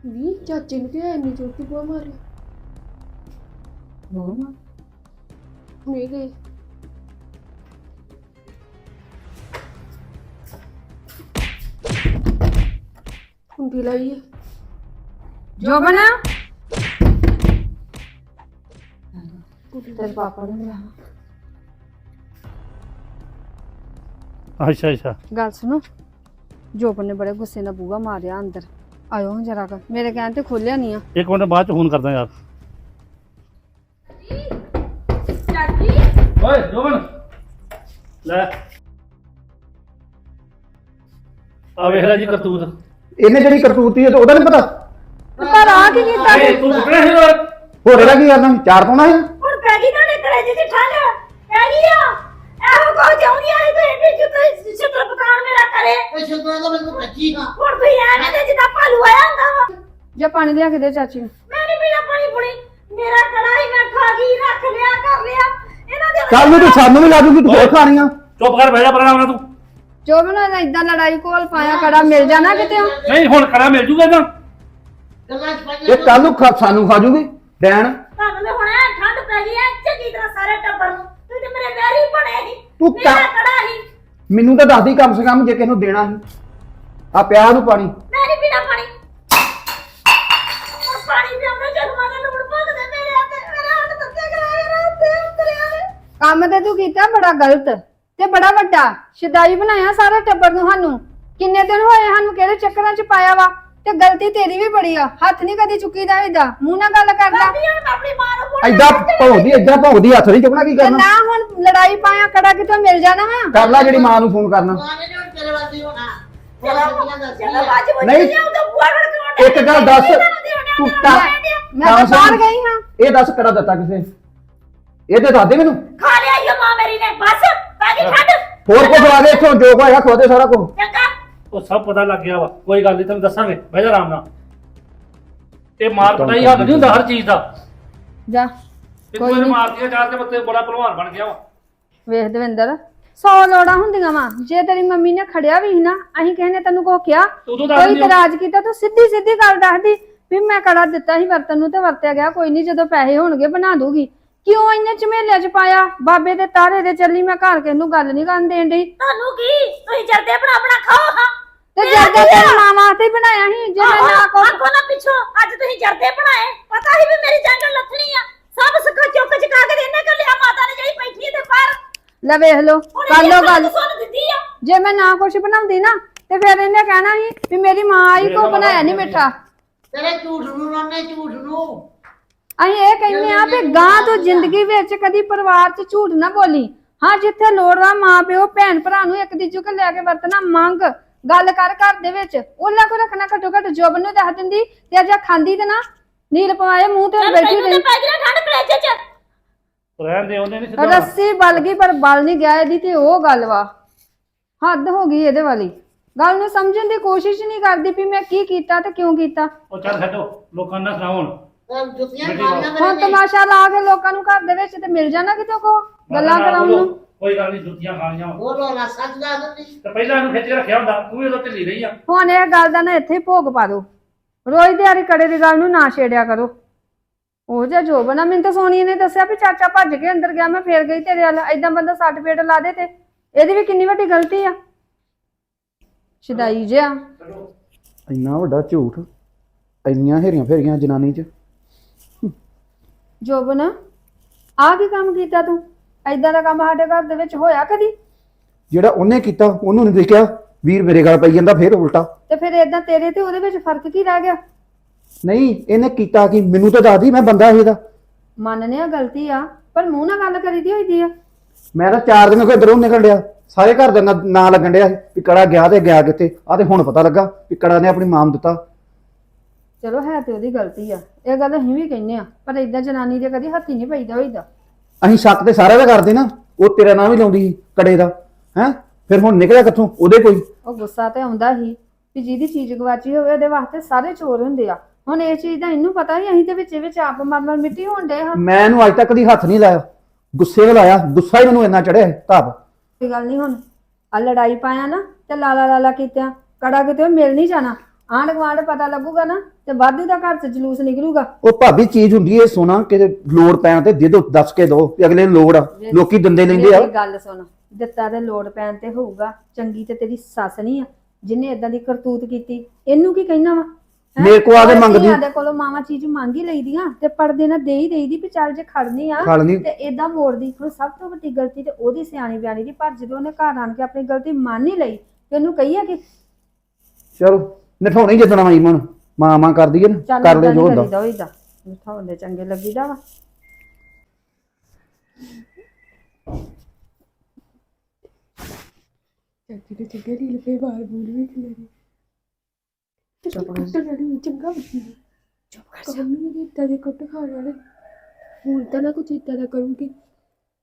ਵੀ ਚਾਚੇ ਨੂੰ ਕਿਹਾ ਇੰਨੀ ਚੋਟੀ ਬੋ ਮਾਰੀ ਨਹੀਂ ਗਈ। ਕੁੰਡੀ ਲਾਈ ਹੈ ਜੋਬਨ? ਤੇਰੇ ਪਾਪਾ ਨੇ ਬੁਲਾਇਆ ਅੱਛਾ ਅੱਛਾ। ਗੱਲ ਸੁਣੋ ਜੋਬਨ ਨੇ ਬੜੇ ਗੁੱਸੇ ਨਾਲ ਬੂਹਾ ਮਾਰਿਆ ਅੰਦਰ। ਆਇਓ ਜਰਾ ਕਰ ਮੇਰੇ ਕਹਿਣ ਤੇ ਖੋਲਿਆ ਨਹੀਂ ਆ। ਇੱਕ ਮਿੰਟ ਬਾਅਦ ਚ ਫੋਨ ਕਰਦਾ ਯਾਰ। ਚਾਚੀ? ਓਏ ਜੋਬਨ! ਲੈ। ਆ ਵੇਖ ਲੈ ਜੀ ਕਰਤੂਤ। ਇਹਨੇ ਜਿਹੜੀ ਕਰਤੂਤੀ ਹੈ ਤੇ ਉਹਦਾ ਨਹੀਂ ਪਤਾ? ਪਰ ਆ ਕੀ ਕੀਤਾ? ਏ ਤੂੰ ਸੁਣਿਆ ਸੀ ਓਏ ਹੋਰ। ਇਹਦਾ ਕੀ ਕਰਨਾ? ਚਾਰ ਪਾਉਣਾ ਹੈ? ਹੁਣ ਪੈ ਗਈ ਤੁਹਾਡੇ ਕਲੇਜੇ ਦੀ ਠੰਡ ਪੈ ਗਈ ਆ। ਇਹੋ ਕੋ ਚਾਹੁੰਦੀ ਆ ਤੇ ਇਹਨੇ ਜਿੱਤੇ ਛਿੱਤਰ ਪਤਾਣ ਮੇਰਾ ਕਰੇ ਓਏ ਸ਼ੁਕਰ ਹੈ ਮੈਨੂੰ ਬੱਚੀ ਹਾਂ ਹੁਣ ਤੁਸੀਂ ਐਵੇਂ ਦੇ ਜਿੱਦਾਂ ਭਾਲੂ ਆਇਆ ਹੁੰਦਾ ਵਾ। ਜੇ ਪਾਣੀ ਲਿਆ ਕੇ ਦੇ ਚਾਚੀ ਨੂੰ। ਮੈਂ ਨਹੀਂ ਪੀਣਾ ਪਾਣੀ ਪੁਣੀ। ਮੇਰਾ ਕੜਾਈ ਮੈਂ ਖਾ ਗਈ ਰੱਖ ਲਿਆ ਕਰ ਲਿਆ। ਇਹਨਾਂ ਦੇ ਕੱਲ ਨੂੰ ਤੂੰ ਸਾਨੂੰ ਵੀ ਲਾ ਦੂਗੀ ਤੂੰ ਹੋਰ। ਖਾਣੀਆਂ ਚੁੱਪ ਕਰ ਬਹਿ ਜਾ ਪਰਾਂ ਨਾ ਤੂੰ। ਜੋਬਨ ਨੇ ਇਦਾਂ ਲੜਾਈ ਕੋਲ ਪਾਇਆ ਕੜਾ ਮਿਲ ਜਾਣਾ ਕਿਤੇ ਨਹੀਂ ਹੁਣ ਕੜਾ ਮਿਲ ਜੂਗਾ ਤਾਂ ਗੱਲਾਂ ਚ ਪੈ ਇਹ ਕੱਲ ਨੂੰ ਖਾ- ਸਾਨੂੰ ਖਾ ਜੂਗੀ ਡੈਣ। ਤੁਹਾਨੂੰ ਤੇ ਹੁਣ ਐ ਠੰਡ ਪੈ ਗਈ ਐ ਚੰਗੀ ਤਰ੍ਹਾਂ ਸਾਰੇ ਟੱਬਰ ਨੂੰ। ਤੇ ਮੇਰੇ ਵੈਰੀ ਬਣੇ ਸੀ। ਤੂੰ ਮੇਰਾ ਕਾ- ਕੜਾ ਸੀ। ਮੈਨੂੰ ਤਾਂ ਦੱਸਦੀ ਕਮ ਸੇ ਕਮ ਜੇ ਕਿਸੇ ਨੂੰ ਦੇਣਾ ਸੀ। ਆ ਪਿਆ ਨੂੰ ਪਾਣੀ। ਮੈਂ ਨਹੀਂ ਪੀਣਾ ਪਾਣੀ। ਉਹ ਪਾਣੀ ਪਿਆਉਣਾ ਜਨਮਾਂ ਦਾ ਲੂਣ ਭਗਦੇ ਮੇਰੇ ਹੱਥ ਮੇਰੇ ਹੱਥ ਤੱਕੇ ਕਰਾਏ ਰਾਤੇ ਉਤਰਿਆ ਨੇ ਕੰਮ ਤੇ ਤੂੰ ਕੀਤਾ ਬੜਾ ਗਲਤ। ਤੇ ਬੜਾ ਵੱਡਾ ਸ਼ਿਦਾਈ ਬਣਾਇਆ ਸਾਰੇ ਟੱਬਰ ਨੂੰ ਸਾਨੂੰ। ਕਿੰਨੇ ਦਿਨ ਹੋਏ ਸਾਨੂੰ ਕਿਹੜੇ ਚੱਕਰਾਂ 'ਚ ਪਾਇਆ ਵਾ? ਤੇ ਗਲਤੀ ਤੇਰੀ ਵੀ ਬੜੀ ਆ ਹੱਥ ਨਹੀਂ ਕਦੀ ਚੁੱਕੀ ਦਾ ਇਹਦਾ ਮੂੰਹ ਨਾਲ ਗੱਲ ਕਰਦਾ। ਕਰਦੀ ਹੁਣ ਮੈਂ ਆਪਣੀ ਮਾਂ ਨੂੰ ਫੋਨ ਐਦਾਂ ਭੌਂਦੀ ਐਦਾਂ ਭੌਂਦੀ ਹੱਥ ਨਹੀਂ ਚੁੱਕਣਾ ਕੀ ਤੇ ਕਰਨਾ ਨਾ ਹੁਣ ਲੜਾਈ ਪਾਇਆ ਕੜਾ ਕਿਤੋਂ ਮਿਲ ਜਾਣਾ ਵਾ? ਕਰ ਲੈ ਜਿਹੜੀ ਮਾਂ ਨੂੰ ਫੋਨ ਕਰਨਾ। ਗਾਣੇ ਨੇ ਤੇਰੇ ਵਾਲੀ ਹੋਣਾ। ਚਲੋ ਚਲੋ ਚਲੋ ਬਾਜ ਵੱਜ ਨਹੀਂ। ਗਿਆ ਉਹ ਤਾਂ ਬੁਆ ਖੜਕਾਉਂਦਾ ਇੱਕ ਗੱਲ ਦੱਸ। ਤੂੰ ਤਾਂ ਮੈਂ ਤਾਂ ਬਾਹਰ ਗਈ ਹਾਂ। ਇਹ ਦੱਸ ਕਿਹੜਾ ਦਿੱਤਾ ਕਿਸੇ ਇਹ ਤੇ ਦੱਸ ਦੇ ਮੈਨੂੰ? ਖਾ ਲਿਆ ਇਹ ਮਾਂ ਮੇਰੀ ਨੇ ਬਸ ਹੋਰ ਕੁਝ ਆ ਦੇ ਇੱਥੋਂ ਜੋ ਕੋ ਹੈਗਾ ਖਵਾ ਦੇ ਸਾਰਾ ਕੁਝ ਚੰਗਾ। ਉਹ ਸਭ ਪਤਾ ਲੱਗ ਗਿਆ ਵਾ ਕੋਈ ਗੱਲ ਨਹੀਂ ਤੈਨੂੰ ਦੱਸਾਂਗੇ ਬਹਿ ਜਾ ਆਰਾਮ ਨਾਲ। ਇਹ ਮਾਰ ਪਟਾਈ ਹੱਥ ਨਹੀਂ ਹੁੰਦਾ ਹਰ ਚੀਜ਼ ਦਾ। ਜਾ ਤੂੰ ਇਹਨੂੰ ਮਾਰਦੀਆਂ ਚਾਰ ਤੇ ਬੱਤੇ ਬੜਾ ਭਲਵਾਨ ਬਣ ਗਿਆ ਵਾ। ਵੇਖ ਦਵਿੰਦਰ ਸੌ ਲੋੜਾਂ ਹੁੰਦੀਆਂ ਵਾ। ਜੇ ਤੇਰੀ ਮੰਮੀ ਨੇ ਖੜਿਆ ਵੀ ਸੀ ਨਾ ਅਸੀਂ ਕਿਸੇ ਨੇ ਤੈਨੂੰ ਕੋ ਕਿਹਾ ਤੂੰ ਉਦੋਂ ਦੱਸ ਕੋਈ ਦਿਓ। ਇਤਰਾਜ਼ ਕੀਤਾ ਤੂੰ ਸਿੱਧੀ ਸਿੱਧੀ ਗੱਲ ਦੱਸਦੀ ਵੀ ਮੈਂ ਕੜਾ ਦਿੱਤਾ ਸੀ ਵਰਤਨ ਨੂੰ ਤੇ ਵਰਤਿਆ ਗਿਆ। ਕੋਈ ਨਹੀਂ ਜਦੋਂ ਪੈਸੇ ਹੋਣਗੇ ਬਣਾ ਦੂਗੀ। ਕਿਉਂ ਇੰਨੇ ਝਮੇਲੇ ਚ ਪਾਇਆ? ਬਾਬੇ ਦੇ ਤਾਰੇ ਦੇ ਚੱਲੀ ਮੈਂ ਘਰ ਕੇ ਨੂੰ ਗੱਲ ਨਹੀਂ ਕਰਨ ਦੇਣ ਡਈ। ਤੁਹਾਨੂੰ ਕੀ? ਤੁਸੀਂ ਜਰਦੇ ਬਣਾ ਬਣਾ ਖਾਓ ਹਾਂ। ਤੇ ਜਰਦਾ ਤੇਰੀ ਮਾਂ ਵਾਸਤੇ ਹੀ ਬਣਾਇਆ ਸੀ ਜੇ ਮੈਂ ਨਾ ਕੋ ਅੱਗੋਂ ਨਾ ਪਿੱਛੋਂ ਅੱਜ ਤੁਸੀਂ ਜਰਦੇ ਬਣਾਏ। ਪਤਾ ਸੀ ਵੀ ਮੇਰੀ ਜੰਗ ਲੱਥਣੀ ਆ। ਸਭ ਸੁੱਕਾ ਚੁੱਕ ਚੁਕਾ ਕੇ ਇਹਨੇ ਕੱਲਿਆ ਮਾਤਾ ਨੇ ਜਿਹੜੀ ਬੈਠੀ ਤੇ ਪਰ ਲੈ ਵੇਖ ਲੋ ਹੁਣ ਕਰ ਲੋ ਗੱਲ ਸੁਣ ਦਿੱਤੀ ਆ। ਜੇ ਮੈਂ ਨਾ ਕੁਛ ਬਣਾਉਂਦੀ ਨਾ ਤੇ ਫਿਰ ਇਹਨੇ ਕਹਿਣਾ ਸੀ ਵੀ ਮੇਰੀ ਮਾਂ ਆਈ ਕੋ ਬਣਾਇਆ ਨਹੀਂ ਮਿੱਠਾ। ਤੇਰੇ ਝੂਠ ਨੂੰ ਰੋਣੇ ਝੂਠ ਨੂੰ। ਅਸੀਂ ਇਹ ਕਹਿੰਦੇ ਆ ਵੀ ਗਾਂ ਤੋਂ ਜ਼ਿੰਦਗੀ ਵਿੱਚ ਕਦੀ ਪਰਿਵਾਰ 'ਚ ਝੂਠ ਨਾ ਬੋਲੀ। ਹਾਂ ਜਿੱਥੇ ਲੋੜ ਵਾ ਮਾਂ ਪਿਓ ਭੈਣ ਭਰਾ ਨੂੰ ਇੱਕ ਦੂਜੇ ਕੋਲ ਲੈ ਕੇ ਵਰਤਣਾ ਮੰਗ ਗੱਲ ਕਰ ਘਰ ਦੇ ਵਿੱਚ। ਉਹਨਾਂ ਕੋ ਰੱਖਣਾ ਘੱਟੋ ਘੱਟ ਜੋਬ ਨੂੰ ਦੱਸ ਦਿੰਦੀ ਤੇ ਅਜਾ ਖਾਂਦੀ ਤੇ ਨਾ। ਨੀਲ ਪਵਾਏ ਮੂੰਹ ਤੇ ਬੈਠੀ ਰਹੀ। ਪੈ ਗਈ ਨਾ ਠੰਡ ਕਲੇਜੇ ਚ। ਰਹਿਣ ਦੇ ਉਹਨੇ ਨਹੀਂ ਸਿੱਧਾ ਰੱਸੀ ਬਲ ਗਈ ਪਰ ਬਲ ਨਹੀਂ ਗਿਆ ਇਹਦੀ ਤੇ ਉਹ ਗੱਲ ਵਾ। ਹੱਦ ਹੋ ਗਈ ਇਹਦੇ ਵਾਲੀ। ਗੱਲ ਨੂੰ ਸਮਝਣ ਦੀ ਕੋਸ਼ਿਸ਼ ਨਹੀਂ ਕਰਦੀ ਵੀ ਮੈਂ ਕੀ ਕੀਤਾ ਤੇ ਕਿਉਂ ਕੀਤਾ। ਉਹ ਚੱਲ ਛੱਡੋ ਲੋਕਾਂ ਹੁਣ। ਤੇ ਜੁੱਤੀਆਂ ਖਾਣੀਆਂ ਹੁਣ ਤਮਾਸ਼ਾ ਲਾ ਕੇ ਲੋਕਾਂ ਨੂੰ ਘਰ ਦੇ ਵਿੱਚ ਤੇ ਮਿਲ ਜਾਣਾ ਕਿਤੋਂ ਕੋ? ਗੱਲਾਂ ਨਾ ਕਰਾਉਣ ਨੂੰ। ਕੋਈ ਗੱਲ ਨਹੀਂ ਜੁੱਤੀਆਂ ਖਾਣੀਆਂ। ਬੋਲੋ ਨਾ ਸੱਚ ਦੱਸ ਦਿੰਦੀ। ਤੇ ਪਹਿਲਾਂ ਇਹਨੂੰ ਖਿੱਚ ਕੇ ਰੱਖਿਆ ਹੁੰਦਾ ਤੂੰ ਵੀ ਉਦੋਂ ਢਿੱਲੀ ਰਹੀ ਆ। ਹੁਣ ਇਹ ਗੱਲ ਦਾ ਨਾ ਇੱਥੇ ਹੀ ਭੋਗ ਪਾ ਦਿਓ। ਰੋਜ਼ ਦਿਹਾੜੀ ਕੜੇ ਦੀ ਗੱਲ ਨੂੰ ਨਾ ਛੇੜਿਆ ਕਰੋ। ਉਹ ਜਿਹਾ ਜੋ ਬਣਾ ਮੈਨੂੰ ਤਾਂ ਸੋਨੀਆ ਨੇ ਦੱਸਿਆ ਵੀ ਚਾਚਾ ਭੱਜ ਕੇ ਅੰਦਰ ਗਿਆ ਮੈਂ ਫੇਰ ਗਈ ਤੇਰੇ ਵੱਲ। ਐਦਾਂ ਬੰਦਾ ਸੱਟ ਪੇਟ ਲਾ ਦੇ ਤੇ। ਇਹਦੀ ਵੀ ਕਿੰਨੀ ਵੱਡੀ ਗਲਤੀ ਆ। ਸ਼ਿਦਾਈ ਜਿਹਾ। ਇੰਨਾ ਵੱਡਾ ਝੂਠ ਇੰਨੀਆਂ ਹੇਰੀਆਂ ਫੇਰੀਆਂ ਜਨਾਨੀ 'ਚ। ਜੋਬਨ ਆਹ ਕੀ ਕੰਮ ਕੀਤਾ ਤੂੰ? ਐਦਾਂ ਦਾ ਕੰਮ ਸਾਡੇ ਘਰ ਦੇ ਵਿੱਚ ਹੋਇਆ ਕਦੀ? ਜਿਹੜਾ ਉਹਨੇ ਕੀਤਾ ਉਹਨੂੰ ਨਹੀਂ ਦੇਖਿਆ? ਵੀਰ ਮੇਰੇ ਗਲ ਪਈ ਜਾਂਦਾ ਫੇਰ ਉਲਟਾ। ਤੇ ਫਿਰ ਐਦਾਂ ਤੇਰੇ ਤੇ ਉਹਦੇ ਵਿੱਚ ਫ਼ਰਕ ਕੀ ਰਹਿ ਗਿਆ? ਨਹੀਂ ਇਹਨੇ ਕੀਤਾ ਕੀ? ਮੈਨੂੰ ਤਾਂ ਦੱਸਦੀ ਮੈਂ ਬੰਦਾ ਇਹਦਾ। ਮੰਨਨੇ ਆ ਗਲਤੀ ਆ ਪਰ ਮੂੰਹ ਨਾਲ ਗੱਲ ਕਰੀਦੀ ਹੋਈਦੀ ਆ। ਮੈਂ ਤਾਂ ਚਾਰ ਦਿਨ ਕੋਈ ਇਧਰੋਂ ਨਿਕਲ ਡਿਆ। ਸਾਰੇ ਘਰ ਦਾ ਨਾਂ- ਨਾਂ ਲੱਗਣ ਡਿਆ ਸੀ ਵੀ ਕੜਾ ਗਿਆ ਤੇ ਗਿਆ ਕਿੱਥੇ? ਆ ਤੇ ਹੁਣ ਪਤਾ ਲੱਗਾ ਵੀ ਕੜਾ ਨੇ ਆਪਣੀ ਮਾਂ ਨੂੰ ਦਿੱਤਾ। ਚਲੋ ਹੈ ਤੇ ਉਹਦੀ ਗਲਤੀ ਆ। ਇਹ ਗੱਲ ਅਸੀਂ ਵੀ ਕਹਿੰਨੇ ਆ ਪਰ ਏਦਾਂ ਜਨਾਨੀ ਦੇ ਕਦੀ ਹੱਥੀ ਨਹੀਂ ਪਈਦਾ ਹੋਈਦਾ। ਅਸੀਂ ਸ਼ੱਕ ਤੇ ਸਾਰਿਆਂ ਦਾ ਕਰਦੇ ਨਾ ਉਹ ਤੇਰਾ ਨਾਂ ਵੀ ਲਾਉਂਦੀ ਸੀ ਕੜੇ ਦਾ ਹੈ? ਫਿਰ ਹੁਣ ਨਿਕਲਿਆ ਕਿੱਥੋਂ? ਉਹਦੇ ਕੋਈ। ਉਹ ਗੁੱਸਾ ਤੇ ਆਉਂਦਾ ਹੀ ਵੀ ਜਿਹਦੀ ਚੀਜ਼ ਗਵਾਚੀ ਹੋਵੇ ਉਹਦੇ ਵਾਸਤੇ ਸਾਰੇ ਚੋਰ ਹੁੰਦੇ ਆ। ਹੁਣ ਇਹ ਚੀਜ਼ ਦਾ ਇਹਨੂੰ ਪਤਾ ਹੀ ਅਸੀਂ ਤੇ ਵਿੱਚ ਵਿੱਚ ਆਪ ਮਰ ਮਰ ਮਿੱਟੀ ਹੋਣ ਡਏ ਹਾਂ। ਮੈਂ ਇਹਨੂੰ ਅੱਜ ਤੱਕ ਕਦੀ ਹੱਥ ਨਹੀਂ ਲਾਇਆ। ਗੁੱਸੇ ਨਾਲ ਆਇਆ ਗੁੱਸਾ ਹੀ ਮੈਨੂੰ ਇੰਨਾ ਚੜਿਆ ਤਾਪ ਕੋਈ ਗੱਲ ਨਹੀਂ ਹੁਣ ਆ ਲੜਾਈ ਪਾਇਆ ਨਾ ਤੇ ਲਾਲਾ ਲਾਲਾ ਕੀਤਿਆਂ ਕੜਾ ਕਿਤੇ ਮਿਲ ਨਹੀਂ ਜਾਣਾ। ਆਂਢ ਗੁਆਂਢ ਪਤਾ ਲੱਗੂਗਾ ਨਾ ਤੇ ਵਾਧੂ ਦਾ ਘਰ ਚ ਜਲੂਸ ਨਿਕਲੂਗਾ। ਉਹ ਭਾਬੀ ਚੀਜ਼ ਹੁੰਦੀ ਏ ਸੋਨਾ ਕਿ ਲੋੜ ਪੈਣ ਤੇ ਦੇ ਦੋ ਦੱਸ ਕੇ ਦੋ ਵੀ ਅਗਲੇ ਨੂੰ ਲੋੜ ਆ। ਲੋਕੀ ਦੰਦੇ ਲੈਂਦੇ ਆ। ਮੇਰੀ ਗੱਲ ਸੁਣ ਦਿੱਤਾ ਤੇ ਲੋੜ ਪੈਣ ਤੇ ਹੋਊਗਾ ਚੰਗੀ ਤੇ ਤੇਰੀ ਸੱਸ ਨਹੀਂ ਆ ਜਿਹਨੇ ਇਦਾਂ ਦੀ ਕਰਤੂਤ ਕੀਤੀ ਇਹਨੂੰ ਕੀ ਕਹਿਣਾ ਵਾ? ਹੈਂ? ਮੇਰੇ ਕੋਲ ਆ ਕੇ ਔਰ ਮੰਗਦੀ। ਧੀਆਂ ਦੇ ਕੋਲੋਂ ਮਾਵਾ ਚੀਜ਼ ਮੰਗ ਹੀ ਲਈਦੀਆਂ ਤੇ ਪਰਦੇ ਨਾਲ ਦੇ ਹੀ ਦੇਈਦੀ ਵੀ ਚੱਲ ਜੇ ਖੜਨੀ ਆ ਨਹੀਂ ਤੇ ਇਦਾਂ ਮੋੜਦੀ ਹੁਣ ਸਭ ਤੋਂ ਵੱਡੀ ਗਲਤੀ ਤੇ ਉਹਦੀ ਸਿਆਣੀ ਬਿਆਣੀ ਦੀ ਪਰ ਜਦੋਂ ਉਹਨੇ ਘਰ ਆਣ ਕੇ ਆਪਣੀ ਗਲਤੀ ਮੰਨ ਹੀ ਲਈ ਤੇ ਉਹਨੂੰ ਕਹੀਏ ਕਿ ਚਲੋ। ਨਠਾਉਣੀ ਜਿੱਦਣਾ ਮਾਈ ਮਨ ਮਾਂ ਮਾਂ ਕਰਦੀ ਏ ਨਾ ਕਰ ਲੈ ਜੋ ਹੁੰਦਾ। ਕਰੀਦਾ ਹੋਈਦਾ ਮਿਠਾਉਂਦੇ ਚੰਗੇ ਲੱਗੀਦਾ ਵਾ। ਚਾਚੀ ਦੇ ਚੰਗੇ ਰੀਲ ਪੇ ਬਾਹਰ ਬੂਲ ਵੀ ਖਿਲਰੇ ਚੁੱਪ ਕਰ ਚੰਗਾ ਬੱਚੀ ਚੁੱਪ ਕਰ ਜਾ। ਮੰਮੀ ਨੇ ਇੱਦਾਂ ਦੇ ਕੁੱਟ ਖਾਣ ਵਾਲੇ ਹੁਣ ਤਾਂ ਨਾ ਕੁਝ ਇੱਦਾਂ ਦਾ ਕਰੂੰਗੀ।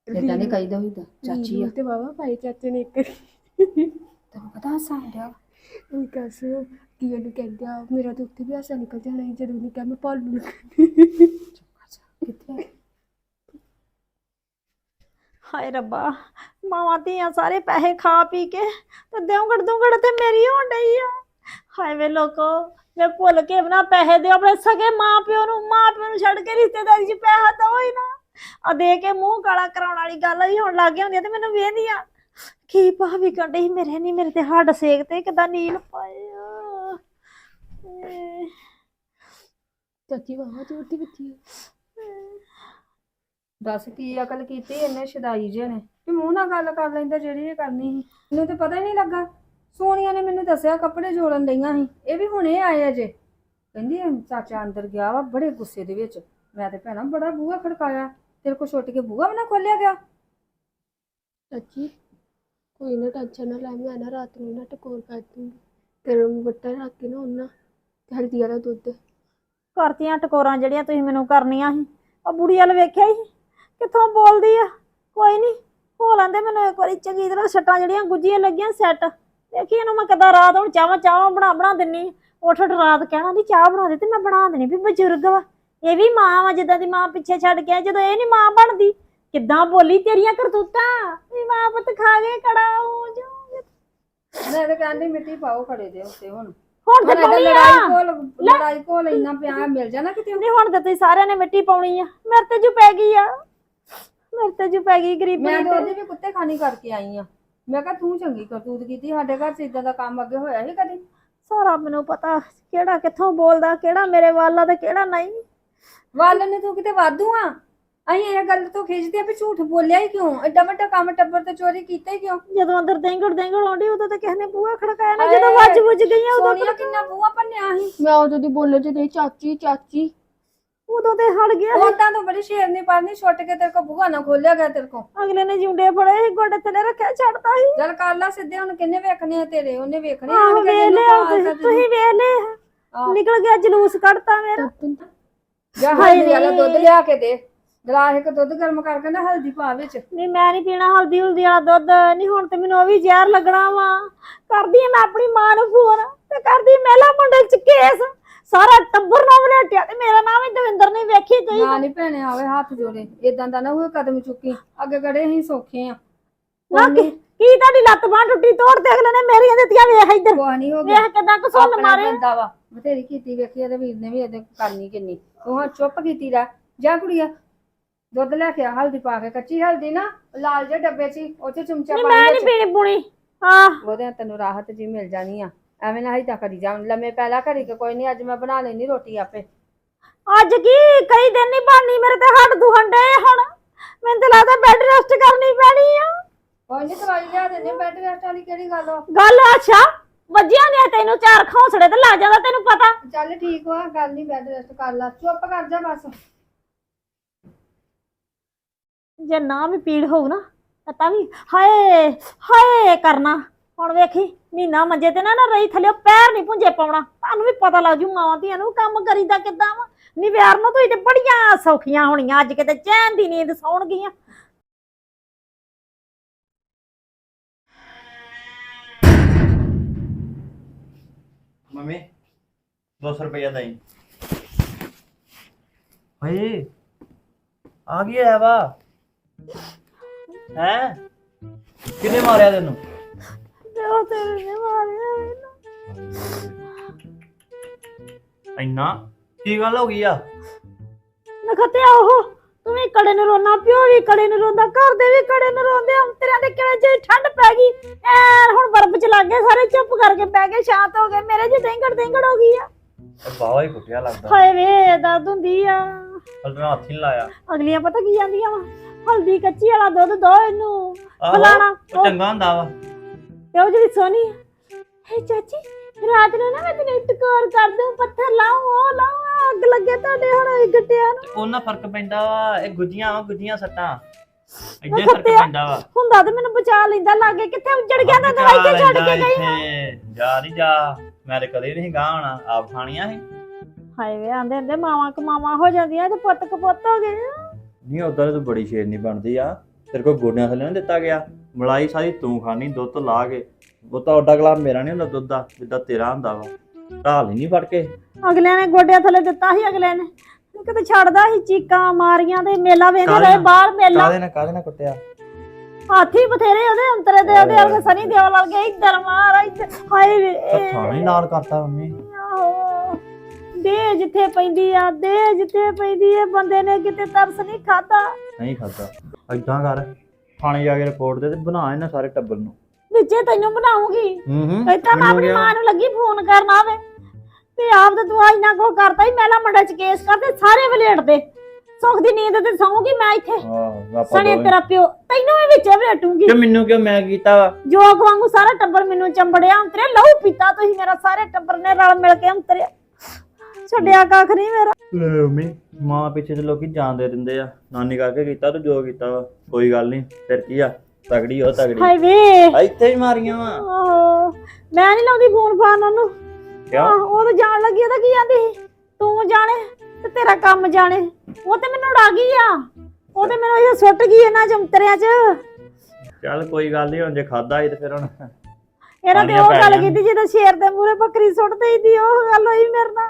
ਇਦਾਂ ਨਹੀਂ ਕਹੀਦਾ ਹੋਈਦਾ ਚਾਚੀ ਆ। ਤੇ ਬਾਬਾ ਭਾਈ ਚਾਚੇ ਨੇ ਇੱਕ ਤੈਨੂੰ ਪਤਾ ਹੱਸਾ ਆਉਂਦਾ ਉਹ ਕਸ ਕੀ ਉਹਨੂੰ ਕਹਿੰਦੇ ਆ, ਮੇਰਾ ਤਾਂ ਉੱਥੇ ਵੀ ਹਾਸਾ ਨਿਕਲ ਜਾਣਾ ਸੀ ਜਦੋਂ ਉਹਨੇ ਕਿਹਾ ਮੈਂ ਭਾਲੂ ਕਿੱਥੇ ਹਾਏ ਰੱਬਾ, ਮਾਵਾਂ ਧੀਆਂ ਸਾਰੇ ਪੈਸੇ ਖਾ ਪੀ ਕੇ ਤੇ ਦੇਉਂਗੜ ਦੁੰਗੜ ਤੇ ਮੇਰੀ ਹੋਣ ਡਈ ਆ। ਹਾਏ ਵੇ ਲੋਕੋ, ਮੈਂ ਭੁੱਲ ਕੇ ਬਣਾ ਪੈਸੇ ਦਿਓ, ਆਪਣੇ ਸਗੇ ਮਾਂ ਪਿਓ ਨੂੰ, ਮਾਂ ਪਿਓ ਨੂੰ ਛੱਡ ਕੇ ਰਿਸ਼ਤੇਦਾਰੀ 'ਚ ਪੈਸਾ ਤਾਂ ਹੀ ਨਾ। ਆ ਦੇ ਕੇ ਮੂੰਹ ਕਾਲਾ ਕਰਾਉਣ ਵਾਲੀ ਗੱਲ ਹੀ ਹੋਣ ਲੱਗ ਹੁੰਦੀ ਆ ਤੇ ਮੈਨੂੰ ਵੇਂਦੀਆਂ ਕੀ ਭਾਵੀ ਕੰਡੇ ਮੇਰੇ ਨਹੀਂ ਮੇਰੇ ਤੇ ਹੱਡ ਸੇਕ ਤੇ ਕਿਦਾਂ ਨੀਲ ਪਾਏ ਆ। ਚਾਚੀ ਬਾਬਾ ਤੇ ਬੱਚੀ ਦੱਸ ਕੀ ਅਕਲ ਕੀਤੀ ਇਹਨੇ, ਸ਼ਦਾਈ ਜੇ ਨੇ। ਕਿ ਮੂੰਹ ਨਾਲ ਗੱਲ ਕਰ ਲੈਂਦਾ, ਜਿਹੜੀ ਇਹ ਕਰਨੀ ਸੀ। ਮੈਨੂੰ ਤੇ ਪਤਾ ਹੀ ਨਹੀਂ ਲੱਗਾ। ਸੋਨੀਆ ਨੇ ਮੈਨੂੰ ਦੱਸਿਆ, ਕੱਪੜੇ ਜੋੜਨ ਡਈਆਂ ਸੀ। ਇਹ ਵੀ ਹੁਣੇ ਆਏ ਅਜੇ। ਕਹਿੰਦੀ ਚਾਚਾ ਅੰਦਰ ਗਿਆ ਵਾ, ਬੜੇ ਗੁੱਸੇ ਦੇ ਵਿੱਚ। ਮੈਂ ਤੇ ਭੈਣਾ ਬੜਾ ਬੂਹਾ ਖੜਕਾਇਆ। ਤੇਰੇ ਕੋ ਛੁੱਟ ਕੇ ਬੂਹਾ ਵੀ ਨਾ ਖੋਲਿਆ ਗਿਆ। ਚਾਚੀ, ਕੋਈ ਨਾ ਟੈਨਸ਼ਨ ਨਾ ਲੈ, ਮੈਂ ਨਾ ਰਾਤ ਨੂੰ ਨਾ ਟਕੋਰ ਕਰ ਦੂੰਗੀ ਗਰਮ ਵੱਟਾ ਰੱਖ ਕੇ ਨਾ ਉਹਨਾਂ ਹਲਦੀ ਵਾਲਾ ਦੁੱਧ। ਕਰਤੀਆਂ ਟਕੋਰਾਂ ਜਿਹੜੀਆਂ ਤੁਸੀਂ ਮੈਨੂੰ ਕਰਨੀਆਂ ਸੀ। ਉਹ ਬੁੜੀ ਵਾਲ ਵੇਖਿਆ ਹੀ ਕਿੱਥੋਂ ਬੋਲਦੀ ਆ? ਕੋਈ ਨਹੀਂ ਹੋ ਲੈਂਦੇ ਮੈਨੂੰ ਇੱਕ ਵਾਰੀ ਚੰਗੀ ਤਰ੍ਹਾਂ ਸੱਟਾਂ ਜਿਹੜੀਆਂ ਗੁੱਜੀਆਂ ਲੱਗੀਆਂ ਸੈੱਟ। ਦੇਖੀ ਇਹਨੂੰ ਮੈਂ ਕਦਾ ਰਾਤ ਹੁਣ ਚਾਹਾਂ ਚਾਹਾਂ ਬਣਾ ਬਣਾ ਦਿੰਨੀ ਉੱਠ ਉੱਠ ਰਾਤ ਕਹਿਣਾ ਦੀ ਚਾਹ ਬਣਾ ਦੇ ਤੇ ਮੈਂ ਬਣਾ ਦੇਣੀ ਵੀ ਬਜ਼ੁਰਗ ਵਾ। ਇਹ ਵੀ ਮਾਂ ਵਾ ਜਿੱਦਾਂ ਦੀ ਮਾਂ ਪਿੱਛੇ ਛੱਡ ਗਿਆ ਜਦੋਂ ਇਹ ਨਹੀਂ ਮਾਂ ਬਣਦੀ। ਕਿੱਦਾਂ ਬੋਲੀ ਤੇਰੀਆਂ ਕਰਤੂਤਾਂ? ਵੀ ਮਾਂ ਪੁੱਤ ਖਾ ਗਏ ਕੜਾ ਹੋ ਜਾਓਗੇ ਮੈਂ ਤੇ ਕਹਿੰਦੀ ਮਿੱਟੀ ਪਾਓ ਖੜੇ ਦੇ ਉੱਤੇ ਹੁਣ। ਹੁਣ ਤੇ ਪਾਉਣੀ ਲੜਾਈ ਆ। ਕੋਲ ਲੜਾਈ ਕੋਲ ਇੰਨਾ ਪਿਆ ਮਿਲ ਜਾਣਾ ਕਿਤੇ ਨਹੀਂ ਹੁਣ ਤੇ ਤੁਸੀਂ ਸਾਰਿਆਂ ਨੇ ਮਿੱਟੀ ਪਾਉਣੀ ਆ। ਮੇਰੇ ਤੇ ਜੂ ਪੈ ਗਈ ਆ। ਮੇਰੇ ਤੇ ਜੂ ਪੈ ਗਈ ਗਰੀਬੀ ਮੈਂ ਤੇ ਉਹਦੀ ਵੀ ਕੁੱਤੇ ਖਾਣੀ ਕਰਕੇ ਆਈ ਆ। ਮੈਂ ਕਿਹਾ ਤੂੰ ਚੰਗੀ ਕਰਤੂਤ ਕੀਤੀ ਸਾਡੇ ਘਰ 'ਚ ਇਦਾਂ ਦਾ ਕੰਮ ਅੱਗੇ ਹੋਇਆ ਸੀ ਕਦੀ? ਸਾਰਾ ਮੈਨੂੰ ਪਤਾ ਕਿਹੜਾ ਕਿੱਥੋਂ ਬੋਲਦਾ ਕਿਹੜਾ ਮੇਰੇ ਵੱਲ ਆ ਤੇ ਕਿਹੜਾ ਨਹੀਂ। ਵੱਲ ਨੇ ਤੂੰ ਕਿਤੇ ਵਾਧੂ ਆ? ਅਸੀਂ ਇਹ ਗੱਲ ਤੋਂ ਖਿੱਚਦੇ ਆ ਵੀ ਝੂਠ ਬੋਲਿਆ ਹੀ ਕਿਉਂ? ਐਡਾ ਵੱਡਾ ਕੰਮ ਟੱਬਰ ਤੇ ਚੋਰੀ ਕੀਤਾ ਹੀ ਕਿਉਂ? ਜਦੋਂ ਅੰਦਰ ਦੇਂਗੜ ਦੇਂਗੜ ਆਉਂਦੀ ਉਦੋਂ ਤਾਂ ਕਿਸੇ ਨੇ ਬੂਹਾ ਖੜਕਾਇਆ ਨਾ ਹਾਏ, ਜਦੋਂ ਵੱਜ ਵੁੱਜ ਗਈਆਂ ਉਦੋਂ ਸੋਨੀਆ ਕਿੰਨਾ ਬੂਆ ਭੰਨਿਆ ਸੀ। ਮੈਂ ਉਦੋਂ ਦੀ ਬੋਲਣ ਚ ਨਹੀਂ ਚਾਚੀ ਚਾਚੀ। ਉਦੋਂ ਤੇ ਹੜ ਗਿਆ ਉਦਾਂ ਤੋਂ ਬੜੀ ਸ਼ੇਰਨੀ ਪਰਨੀ ਛੁੱਟ ਕੇ ਤੇਰੇ ਕੋ ਬੂਆ ਨਾ ਖੋਲਿਆ ਗਿਆ ਤੇਰੇ ਕੋ ਅਗਲੇ ਨੇ ਜੁੰਡੇ ਫੜੇ ਸੀ ਗੋਡੇ ਥੱਲੇ ਰੱਖਿਆ ਛੱਡਤਾ ਸੀ। ਚੱਲ ਕਰ ਲਾ ਸਿੱਧੇ ਹੁਣ ਕਿੰਨੇ ਵੇਖਣੇ ਆ ਤੇਰੇ ਉਹਨੇ ਵੇਖਣੇ ਆਹ ਆਣ ਕੇ ਵੇਖ ਜਿਹਨੂੰ ਲਿਆ ਤੁਸੀਂ ਤੁਸੀਂ ਵੇਖ ਲਿਆ ਆਹ। ਨਿਕਲ ਗਿਆ ਜਲੂਸ ਕੱਢਤਾ ਮੇਰਾ। ਜਾਂ ਹਾਏ ਵਾਲਾ ਨੀ। ਦੁੱਧ ਲਿਆ ਕੇ ਦੇ। ਗਲਾਸ ਇੱਕ ਦੁੱਧ ਗਰਮ ਕਰਕੇ ਨਾ ਹਲਦੀ ਪਾ ਵਿੱਚ। ਨਹੀਂ ਮੈਂ ਨਹੀਂ ਪੀਣਾ ਹਲਦੀ ਹੁਲਦੀ ਵਾਲਾ ਦੁੱਧ। ਨਹੀਂ ਹੁਣ ਤੇ ਮੈਨੂੰ ਉਹ ਵੀ ਜ਼ਹਿਰ ਲੱਗਣਾ ਵਾ। ਕਰਦੀ ਆ ਮੈਂ ਆਪਣੀ ਮਾਂ ਨੂੰ ਫੋਨ ਤੇ ਕਰਦੀ ਮਹਿਲਾ ਮੰਡਲ ਚ ਕੇਸ। ਸਾਰਾ ਟੱਬਰ ਨਾਮ ਲੈਟਿਆ ਤੇ ਮੇਰਾ ਨਾਮ ਹੀ ਦਵਿੰਦਰ ਨੇ ਵੇਖੀ ਗਈ ਨਾ ਨਹੀਂ ਭੈਣੇ ਆਵੇ ਹੱਥ ਜੋੜੇ। ਇਦਾਂ ਦਾ ਨਾ ਹੋਏ ਕਦਮ ਚੁੱਕੀ। ਅੱਗੇ ਕੜੇ ਅਸੀਂ ਸੌਖੇ ਆ। ਨਾ ਕੀ ਕੀ ਤੁਹਾਡੀ ਲੱਤ ਬਾਂਹ ਟੁੱਟੀ ਤੋੜ ਤੇ ਅਗਲੇ ਨੇ ਮੇਰੀਆਂ ਦਿੱਤੀਆਂ ਵੇਖ ਇੱਧਰ। ਕੋਈ ਨਹੀਂ ਹੋ ਗਿਆ। ਵੇਖ ਕਿਦਾਂ ਆਪਣਾ ਮਾਰੇ। ਬੰਦਾ ਵਾ। ਬਥੇਰੀ ਕੀਤੀ ਵੇਖੀ ਇਹਦੇ ਵੀਰ ਨੇ ਵੀ ਇਹਦੇ ਕਰਨੀ ਕਿੰਨੀ। ਤੂੰ ਹਾਂ ਚੁੱਪ ਕੀਤੀ ਰਹਿ। ਜਾ ਕੁੜੀਆ ਦੁੱਧ ਲੈ ਕੇ ਆ ਹਲਦੀ ਪਾ ਕੇ। ਕੱਚੀ ਹਲਦੀ ਨਾ ਲਾਲ ਜਿਹੇ ਡੱਬੇ 'ਚ ਹੀ, ਉਹ 'ਚ ਚਮਚਾ ਨਹੀਂ ਪਾ ਮੈਂ ਨਹੀਂ ਪੀਣੀ ਪੁਣੀ। ਹਾਂ ਉਹਦੇ ਤੈਨੂੰ ਰਾਹਤ ਜੀ ਮਿਲ ਜਾਣੀ ਆ। ਐਵੇਂ ਨਾ ਹੀ ਤਾਂ ਕਰੀ ਜਾ ਲੰਮੇ ਪਹਿਲਾ ਘੜੀ ਕੇ ਕੋਈ ਨਹੀਂ ਅੱਜ ਮੈਂ ਬਣਾ ਲੈਣੀ ਰੋਟੀ ਆਪੇ। ਅੱਜ ਕੀ? ਕਈ ਦਿਨ ਨਹੀਂ ਬਣਨੀ ਮੇਰੇ ਤੇ ਹੱਡ ਦੁਹਣ ਡੇ ਹੁਣ। ਮੈਨੂੰ ਤਾਂ ਲੱਗਦਾ ਬੈੱਡ ਰੈਸਟ ਕਰਨੀ ਪੈਣੀ ਆ। ਕੋਈ ਨਹੀਂ ਦਵਾਈ ਲਿਆ ਦਿੰਦੇ ਬੈੱਡ ਰੈਸਟ ਵਾਲੀ ਕਿਹੜੀ ਗੱਲ ਆ? ਗੱਲ ਅੱਛਾ ਵੱਜਿਆ ਨੇ ਤੈਨੂੰ ਚਾਰ ਖੌਂਸੜੇ ਤੇ ਲੱਗ ਜਾਂਦਾ ਤੈਨੂੰ ਪਤਾ। ਚੱਲ ਠੀਕ ਵਾ ਗੱਲ ਨਹੀਂ ਬੈੱਡ ਰੈਸਟ ਕਰ ਲਾ। ਚੁੱਪ ਕਰ ਜਾ ਬਸ। ਜੇ ਨਾ ਵੀ ਪੀੜ ਹੋਊ ਨਾ, ਤਾਂ ਤਾਂ ਵੀ ਹਾਏ ਹਾਏ ਕਰਨਾ। ਹੁਣ ਵੇਖੀ, ਮਹੀਨਾ ਮੰਜੇ ਤੇ ਨਾ ਨਾ ਰਹੀ ਥੱਲੇ ਪੈਰ ਨਹੀਂ ਪੁੰਜੇ ਪਾਉਣਾ। ਤੁਹਾਨੂੰ ਵੀ ਪਤਾ ਲੱਗ ਜੂ, ਮਾਵਾਂ ਧੀਆਂ ਨੂੰ ਕੰਮ ਕਰੀਦਾ ਕਿੱਦਾਂ ਵਾ। ਨਹੀਂ ਵਿਆਰ ਨੂੰ ਤੁਸੀਂ ਤੇ ਬੜੀਆਂ ਸੌਖੀਆਂ ਹੋਣੀਆਂ, ਅੱਜ ਕਿਤੇ ਚੈਨ ਦੀ ਨੀਂਦ ਸੌਣ ਗਈਆਂ ਮੰਮੀ 200 ਰੁਪਇਆ ਦੇਈ। ਓਏ ਆ ਗਿਆ ਵਾ? ਹੈ? ਕਿਨੇ ਮਾਰਿਆ ਤੈਨੂੰ? ਤੇ ਉਹ ਤੇਰੇ ਨੇ ਮਾਰਿਆ ਮੈਨੂੰ। ਇੰਨਾ? ਕੀ ਗੱਲ ਹੋ ਗਈ ਆ? ਨਖਤਿਆ ਉਹ ਤੂੰ ਵੀ ਕੜੇ ਨੂੰ ਰੋਣਾ ਪਿਓ ਵੀ ਕੜੇ ਨੂੰ ਰੋਂਦਾ ਘਰ ਦੇ ਵੀ ਕੜੇ ਨੂੰ ਰੋਂਦੇ ਅੰਤਰਿਆਂ ਦੇ ਕਿਹੜੇ ਜੇ ਠੰਡ ਪੈ ਗਈ? ਐ ਹੁਣ ਬਰਫ਼ ਚ ਲੱਗ ਗਏ ਸਾਰੇ ਚੁੱਪ ਕਰਕੇ ਬਹਿ ਗਏ ਸ਼ਾਂਤ ਹੋ ਗਏ ਮੇਰੇ ਜੀ ਡੇਂਗੜ ਡੇਂਗੜ ਹੋ ਗਈ ਆ। ਬਾਵਾ ਹੀ ਕੁੱਟਿਆ ਲੱਗਦਾ। ਹਾਏ ਵੇ ਦਰਦ ਹੁੰਦੀ ਆ। ਹੱਥ ਲਾਇਆ। ਅਗਲੀਆਂ ਪਤਾ ਕੀ ਜਾਂਦੀਆਂ ਵਾ? ਹਲਦੀ ਕੱਚੀ ਵਾਲਾ ਦੁੱਧ ਦੋ ਇਹਨੂੰ। ਫਲਾਣਾ। ਉਹ ਚੰਗਾ ਹੁੰਦਾ ਵਾ। ਤੇ ਉਹ ਜਿਹੜੀ ਸੋਨੀ ਹੈ ਚਾਚੀ ਰਾਤ ਨੂੰ ਨਾ ਮੈਂ ਤੈਨੂੰ ਟਕੋਰ ਕਰ ਦੂੰ ਪੱਥਰ ਲਾਉਂ ਉਹ ਲਾਉਂ ਅੱਗ ਲੱਗੇ ਤੁਹਾਡੇ ਹੁਣ ਇਹ ਗੱਟਿਆਂ ਨੂੰ। ਉਹਨਾਂ ਫ਼ਰਕ ਪੈਂਦਾ ਵਾ ਇਹ ਗੁੱਜੀਆਂ ਵਾ ਗੁੱਜੀਆਂ ਸੱਟਾਂ। ਇੱਡੇ ਫ਼ਰਕ। ਪੈਂਦਾ ਵਾ। ਹੁੰਦਾ ਤੇ ਮੈਨੂੰ ਬਚਾ ਲੈਂਦਾ ਲਾਗੇ ਕਿੱਥੇ ਉੱਜੜ ਗਿਆ ਤਾਂ ਦਵਾਈ ਤੇ ਛੱਡ ਕੇ ਗਈ ਮੈਂ ਜਾ ਨਹੀਂ ਜਾ ਮੈਂ ਤੇ ਕਦੇ ਨਹੀਂ ਗਾਹ ਹੋਣਾ ਆਪ ਖਾਣੀਆਂ ਸੀ। ਹਾਏ ਵੇ ਆਂਦੇ ਹੁੰਦੇ ਮਾਵਾਂ ਕਮਾਵਾਂ ਹੋ ਜਾਂਦੀਆਂ ਤੇ ਪੁੱਤ ਕਪੁੱਤ ਹੋ ਗਏ। ਨਹੀਂ ਉਧਰ ਤੂੰ ਬੜੀ ਸ਼ੇਰਨੀ ਬਣਦੀ ਆ। ਤੇਰੇ ਕੋਲ ਗੋਡਿਆਂ ਥੱਲੇ ਨਾ ਦਿੱਤਾ ਗਿਆ। ਮਲਾਈ ਸਾਰੀ ਤੂੰ ਖਾਣੀ ਦੁੱਧ ਲਾ ਕੇ। ਉਹ ਤਾਂ ਓਡਾ ਗਲਾ ਮੇਰਾ ਨਹੀਂ ਹੁੰਦਾ ਦੁੱਧ ਦਾ ਜਿੱਦਾਂ ਤੇਰਾ ਹੁੰਦਾ ਵਾ। ਢਾਲ ਹੀ ਨਹੀਂ ਫੜ ਕੇ। ਅਗਲਿਆਂ ਨੇ ਗੋਡਿਆਂ ਥੱਲੇ ਦਿੱਤਾ ਸੀ ਅਗਲੇ ਨੇ। ਕਿਤੇ ਛੱਡਦਾ ਸੀ ਚੀਕਾਂ ਮਾਰੀਆਂ ਤੇ ਮੇਲਾ ਵੇਂਦੇ ਰਹੇ? ਬਾਹਰ ਮੇਲਾ। ਕਾਹਦੇ ਨਾਲ ਕਾਹਦੇ ਨਾਲ ਕੁੱਟਿਆ? ਹਾਥੀ ਬਥੇਰੇ ਉਹਦੇ ਅੰਤਰੇ ਦੇ ਉਹਦੇ ਵਰਗੇ ਸਨੀ ਦਿਓਲ ਵਰਗੇ ਇੱਧਰ ਮਾਰ ਇੱਧਰ। ਹਾਏ ਵੇ ਹੱਥਾਂ ਨਾਲ ਕਰਤਾ ਮੰਮੀ। ਦੇ ਜਿੱਥੇ ਪੈਂਦੀ ਆ ਦੇ ਜਿੱਥੇ ਪੈਂਦੀ ਆ ਬੰਦੇ ਨੇ ਕਿਤੇ ਤਰਸ ਨਹੀਂ ਖਾਦਾ ਨਹੀਂ ਖਾਦਾ ਏਦਾਂ ਕਰ ਥਾਣੇ ਜਾ ਕੇ ਰਿਪੋਰਟ ਦੇ ਤੇ ਬਣਾ ਇਹਨਾਂ ਸਾਰੇ ਟੱਬਰ ਨੂੰ। ਵਿੱਚੇ ਤੈਨੂੰ ਬਣਾਉਂਗੀ। ਹੂੰ ਮੈਂ ਆਪਣੀ ਮਾਂ ਨੂੰ ਲੱਗੀ ਫੋਨ ਕਰਨ ਆਵੇ। ਤੇ ਆਪ ਤਾਂ ਤੂੰ ਇੰਨਾ ਕੋ ਕਰਤਾ ਹੀ ਮੈਲਾ ਮੰਡਾ ਚ ਕੇਸ ਕਰਦੇ ਸਾਰੇ ਵਲੇਟ ਦੇ। ਸੁੱਖ ਦੀ ਨੀਂਦ ਤੇ ਸੌਂਗੀ ਮੈਂ ਇੱਥੇ। ਸਣੇ ਤੇਰਾ ਪਿਓ ਤੈਨੂੰ ਵੀ ਵਿੱਚ ਵਲੇਟੂਗੀ। ਕਿ ਮੈਨੂੰ ਕਿਉਂ ਮੈਂ ਕੀਤਾ ਜੋਗ ਵਾਂਗੂ ਸਾਰਾ ਟੱਬਰ ਮੈਨੂੰ ਚੰਬੜਿਆ ਅੰਤਰੇ ਲਹੂ ਪੀਤਾ ਤੁਸੀਂ ਮੇਰਾ ਸਾਰੇ ਟੱਬਰ ਨੇ ਰਲ ਮਿਲ ਕੇ ਅੰਤਰੇ ਛੱਡਿਆ ਕੱਖ ਨਹੀਂ ਮੇਰਾ। ਲੈ ਮੰਮੀ ਮਾਂ ਪਿੱਛੇ ਤੇ ਲੋਕੀ ਜਾਨ ਦੇ ਦਿੰਦੇ ਆ। ਨਾਨੀ ਕਰਕੇ ਕੀਤਾ ਤੂੰ ਜੋ ਕੀਤਾ ਵਾ। ਕੋਈ ਗੱਲ ਨਹੀਂ ਫਿਰ ਕੀ ਆ? ਤਗੜੀ ਹੋ ਤਗੜੀ। ਹਾਏ ਵੇ। ਆ ਇੱਥੇ ਹੀ ਮਾਰੀਆਂ ਵਾ। ਆਹੋ ਮੈਂ ਨਹੀਂ ਲਾਉਂਦੀ ਫੋਨ ਫਾਨ ਉਹਨੂੰ। ਕਿਉਂ? ਆਹ, ਉਹ ਤਾਂ ਜਾਣ ਲੱਗੀ ਉਹਦਾ ਕੀ ਆਂਦੀ ਸੀ? ਤੂੰ ਜਾਣੇ ਤੇ ਤੇਰਾ ਕੰਮ ਜਾਣੇ। ਉਹ ਤੇ ਮੈਨੂੰ ਉਡਾ ਗਈ ਆ। ਉਹ ਤੇ ਮੈਨੂੰ ਇਹ ਸੁੱਟ ਗਈ ਇਹਨਾਂ ਜੰਤਰਿਆਂ 'ਚ। ਚੱਲ ਕੋਈ ਗੱਲ ਨਹੀਂ ਹੁਣ ਜੇ ਖਾਦਾ ਸੀ ਤੇ ਫਿਰ ਹੁਣ ਇਹਨਾਂ ਤੇ ਉਹ ਗੱਲ। ਕੀਤੀ ਜਦੋਂ ਸ਼ੇਰ ਦੇ ਮੂਹਰੇ ਬੱਕਰੀ ਸੁੱਟ ਦੇਈਦੀ ਉਹ ਗੱਲ ਹੋਈ ਮੇਰੇ ਨਾਲ।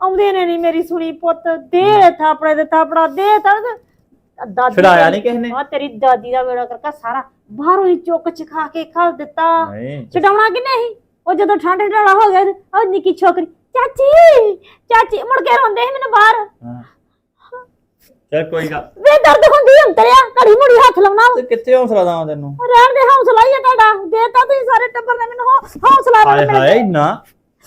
ਆਉਂਦੇ ਨੇ ਨਹੀਂ ਮੇਰੀ ਸੁਣੀ ਪੁੱਤ ਦੇ ਥਾਪੜੇ ਦੇ ਥਾਪੜਾ ਦੇ ਤੜ ਦਾਦੀ ਛਡਾਇਆ ਨਹੀਂ ਕਿਸੇ ਨੇ? ਆ ਤੇਰੀ ਦਾਦੀ ਦਾ ਵੇੜਾ ਕਰਕੇ ਸਾਰਾ ਬਾਹਰੋਂ ਹੀ ਚੁੱਕ ਚਖਾ ਕੇ ਖਾ ਦਿੱਤਾ। ਨਹੀਂ। ਛਡਾਉਣਾ ਕਿੰਨੇ ਸੀ ਉਹ ਜਦੋਂ ਠੰਡ ਢਾਲਾ ਹੋ ਗਿਆ ਉਹ ਨਿੱਕੀ ਛੋਕਰੀ ਚਾਚੀ ਚਾਚੀ ਮੁੜ ਕੇ ਰੋਂਦੇ ਸੀ ਮੈਨੂੰ ਬਾਹਰ। ਹਾਂ। ਚੱਲ ਕੋਈ ਗੱਲ। ਵੇ ਦਰਦ ਹੁੰਦੀ ਅੰਤਰਿਆ ਘੜੀ ਮੁੜੀ ਹੱਥ ਲਾਉਣਾ ਵਾ। ਤੇ ਕਿੱਥੇ ਹੌਸਲਾ ਦਾਂ ਤੈਨੂੰ? ਰਹਿਣ ਦੇ ਹੌਸਲਾ ਹੀ ਆ ਤੁਹਾਡਾ। ਦੇਤਾ ਤੁਸੀਂ ਸਾਰੇ ਟੱਬਰ ਨੇ ਮੈਨੂੰ ਹੌ- ਹੌਸਲਾ ਹਾਏ ਮਿਲ ਹਾਏ ਇੰਨਾ